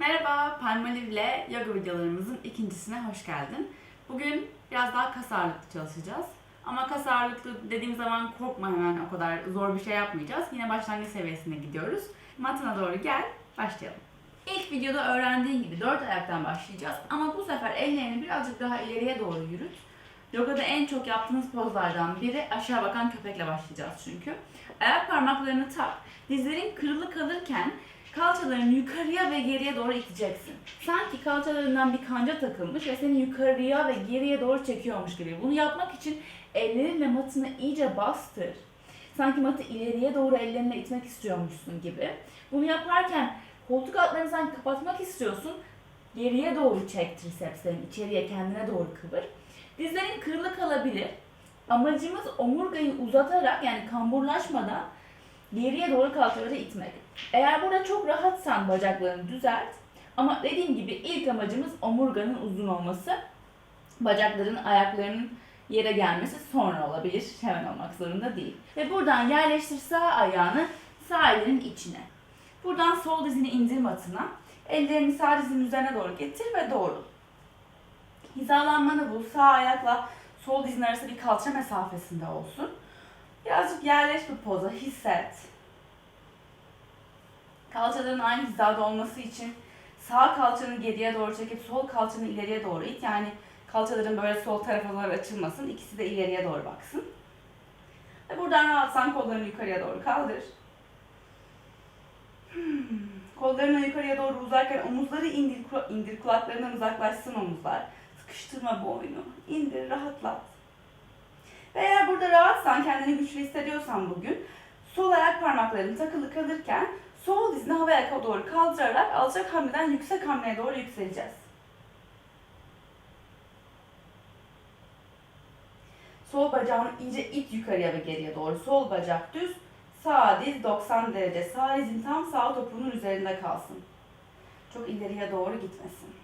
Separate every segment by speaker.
Speaker 1: Merhaba, Palmolive ile yoga videolarımızın ikincisine hoş geldin. Bugün biraz daha kas ağırlıklı çalışacağız. Ama kas ağırlıklı dediğim zaman korkma hemen o kadar zor bir şey yapmayacağız. Yine başlangıç seviyesine gidiyoruz. Matına doğru gel, başlayalım. İlk videoda öğrendiğin gibi dört ayaktan başlayacağız. Ama bu sefer ellerini birazcık daha ileriye doğru yürüt. Yogada en çok yaptığımız pozlardan biri aşağı bakan köpekle başlayacağız çünkü. Ayak parmaklarını tak. Dizlerin kırılı kalırken kalçalarını yukarıya ve geriye doğru iteceksin. Sanki kalçalarından bir kanca takılmış ve seni yukarıya ve geriye doğru çekiyormuş gibi. Bunu yapmak için ellerinle matını iyice bastır. Sanki matı ileriye doğru ellerinle itmek istiyormuşsun gibi. Bunu yaparken koltuk altlarını sanki kapatmak istiyorsun. Geriye doğru çek trisepslerini, içeriye kendine doğru kıvır. Dizlerin kırılı kalabilir. Amacımız omurgayı uzatarak yani kamburlaşmadan geriye doğru kalçaları itmek. Eğer burada çok rahatsan bacaklarını düzelt. Ama dediğim gibi ilk amacımız omurganın uzun olması. Bacakların, ayaklarının yere gelmesi sonra olabilir. Hemen olmak zorunda değil. Ve buradan yerleştir sağ ayağını sağ elinin içine. Buradan sol dizini indir matına. Ellerini sağ dizinin üzerine doğru getir ve doğru. Hizalanmanı bul. Sağ ayakla sol dizin arası bir kalça mesafesinde olsun. Birazcık yerleş bu poza, hisset. Kalçaların aynı hizada olması için sağ kalçanı geriye doğru çekip sol kalçanı ileriye doğru it. Yani kalçaların böyle sol tarafa doğru açılmasın. İkisi de ileriye doğru baksın. Ve buradan rahatsan kollarını yukarıya doğru kaldır. Hmm. Kollarını yukarıya doğru uzarken omuzları indir, indir kulaklarından uzaklaşsın omuzlar. Sıkıştırma boynu. İndir, rahatlat. Ve eğer burada rahatsan, kendini güçlü hissediyorsan bugün, sol ayak parmakların takılı kalırken sol dizini havaya doğru kaldırarak alçak hamleden yüksek hamleye doğru yükseleceğiz. Sol bacağını iyice it yukarıya ve geriye doğru. Sol bacak düz, sağ diz 90 derece. Sağ dizin tam sağ topuğunun üzerinde kalsın. Çok ileriye doğru gitmesin.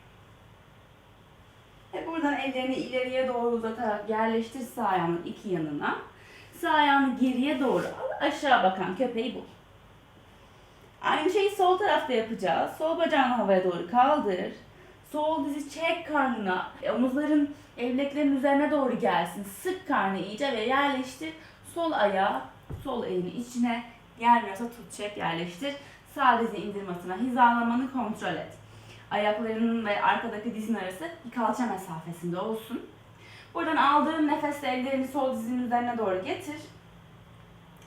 Speaker 1: Ve buradan ellerini ileriye doğru uzatarak yerleştir sağ ayağının iki yanına. Sağ ayağını geriye doğru al. Aşağı bakan köpeği bul. Aynı şeyi sol tarafta yapacağız. Sol bacağını havaya doğru kaldır. Sol dizi çek karnına. Omuzların evleklerin üzerine doğru gelsin. Sık karnı iyice ve yerleştir. Sol ayağı sol elini içine gelmiyorsa tut çek yerleştir. Sağ dizi indir matına. Hizalamanı kontrol et. Ayaklarının ve arkadaki dizin arası bir kalça mesafesinde olsun. Buradan aldığın nefesle ellerini sol dizinin üzerine doğru getir.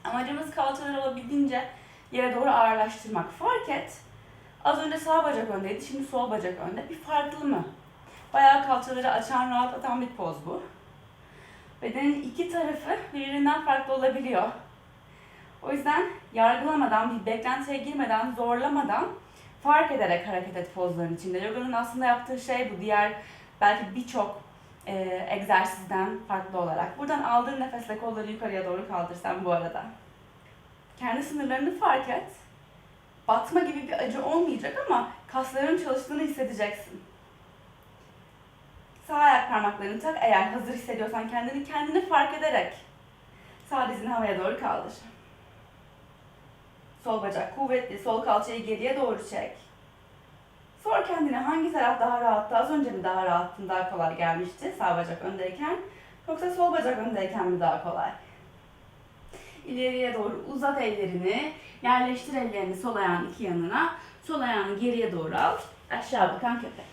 Speaker 1: Amacımız kalçaları olabildiğince yere doğru ağırlaştırmak. Fark et. Az önce sağ bacak öndeydi, şimdi sol bacak önde. Bir farklı mı? Bayağı kalçaları açan, rahatlatan bir poz bu. Bedenin iki tarafı birbirinden farklı olabiliyor. O yüzden yargılamadan, bir beklentiye girmeden, zorlamadan fark ederek hareket et pozların içinde. Yoga'nın aslında yaptığı şey bu. Diğer belki birçok e, egzersizden farklı olarak. Buradan aldığın nefesle kolları yukarıya doğru kaldırsan bu arada. Kendi sınırlarını fark et. Batma gibi bir acı olmayacak ama kasların çalıştığını hissedeceksin. Sağ ayak parmaklarını tak eğer hazır hissediyorsan kendini kendini fark ederek sağ dizini havaya doğru kaldır. Sol bacak kuvvetli, sol kalçayı geriye doğru çek. Sor kendine hangi taraf daha rahattı? Az önce mi daha rahattın, daha kolay gelmişti sağ bacak öndeyken? Yoksa sol bacak öndeyken mi daha kolay? İleriye doğru uzat ellerini, yerleştir ellerini sol ayağın iki yanına, sol ayağını geriye doğru al, aşağı bakan köpek.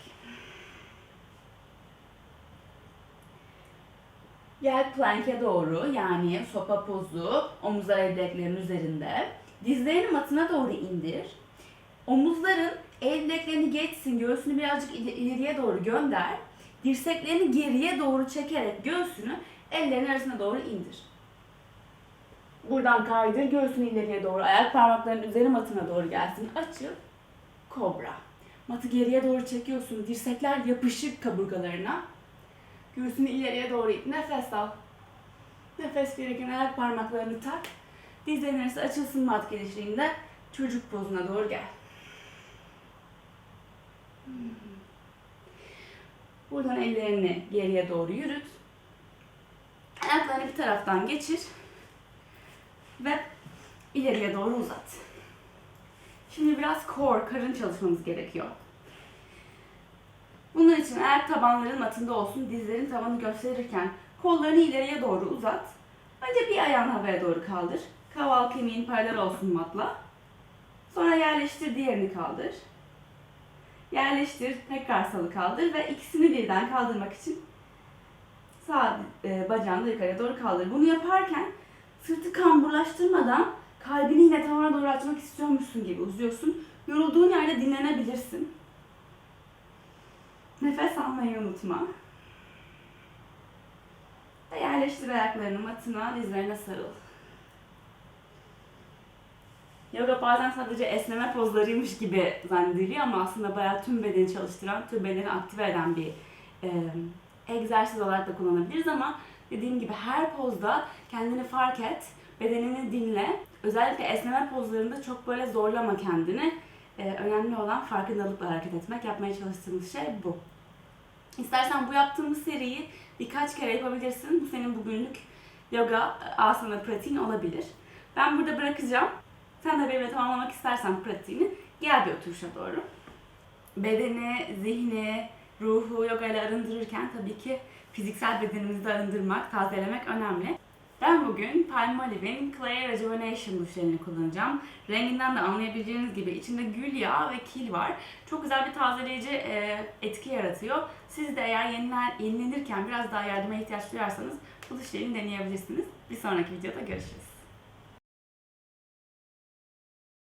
Speaker 1: Gel plank'e doğru yani sopa pozu, omuzlar bileklerin üzerinde. Dizlerini matına doğru indir. Omuzların el bileklerini geçsin, göğsünü birazcık ileri- ileriye doğru gönder. Dirseklerini geriye doğru çekerek göğsünü ellerin arasına doğru indir. Buradan kaydır göğsünü ileriye doğru. Ayak parmakların üzeri matına doğru gelsin. Açıl. Kobra. Matı geriye doğru çekiyorsun. Dirsekler yapışık kaburgalarına. Göğsünü ileriye doğru it. Nefes al. Nefes verirken ayak parmaklarını tak. Dizlerin arası açılsın mat genişliğinde. Çocuk pozuna doğru gel. Buradan ellerini geriye doğru yürüt. Ayaklarını bir taraftan geçir. Ve ileriye doğru uzat. Şimdi biraz core, karın çalışmamız gerekiyor. için eğer tabanların matında olsun, dizlerin tavanı gösterirken kollarını ileriye doğru uzat. Önce bir ayağını havaya doğru kaldır. Kaval kemiğin paralel olsun matla. Sonra yerleştir, diğerini kaldır. Yerleştir, tekrar salı kaldır ve ikisini birden kaldırmak için sağ e, bacağını yukarıya doğru kaldır. Bunu yaparken sırtı kamburlaştırmadan kalbini yine tavana doğru açmak istiyormuşsun gibi uzuyorsun. Yorulduğun yerde dinlenebilirsin. Nefes almayı unutma. Ve yerleştir ayaklarını matına, dizlerine sarıl. Yoga bazen sadece esneme pozlarıymış gibi zannediliyor ama aslında bayağı tüm bedeni çalıştıran, tüm bedeni aktive eden bir e, egzersiz olarak da kullanabiliriz ama dediğim gibi her pozda kendini fark et, bedenini dinle. Özellikle esneme pozlarında çok böyle zorlama kendini. E, önemli olan farkındalıkla hareket etmek. Yapmaya çalıştığımız şey bu. İstersen bu yaptığımız seriyi birkaç kere yapabilirsin. Senin bugünlük yoga asana pratiğin olabilir. Ben burada bırakacağım. Sen de benimle tamamlamak istersen pratiğini gel bir oturuşa doğru. Bedeni, zihni, ruhu yoga ile arındırırken tabii ki fiziksel bedenimizi de arındırmak, tazelemek önemli. Ben bugün Palmolive'in Clay Rejuvenation duşlarını kullanacağım. Renginden de anlayabileceğiniz gibi içinde gül yağı ve kil var. Çok güzel bir tazeleyici e, etki yaratıyor. Siz de eğer yeniler, yenilenirken biraz daha yardıma ihtiyaç duyarsanız bu duşlarını deneyebilirsiniz. Bir sonraki videoda görüşürüz.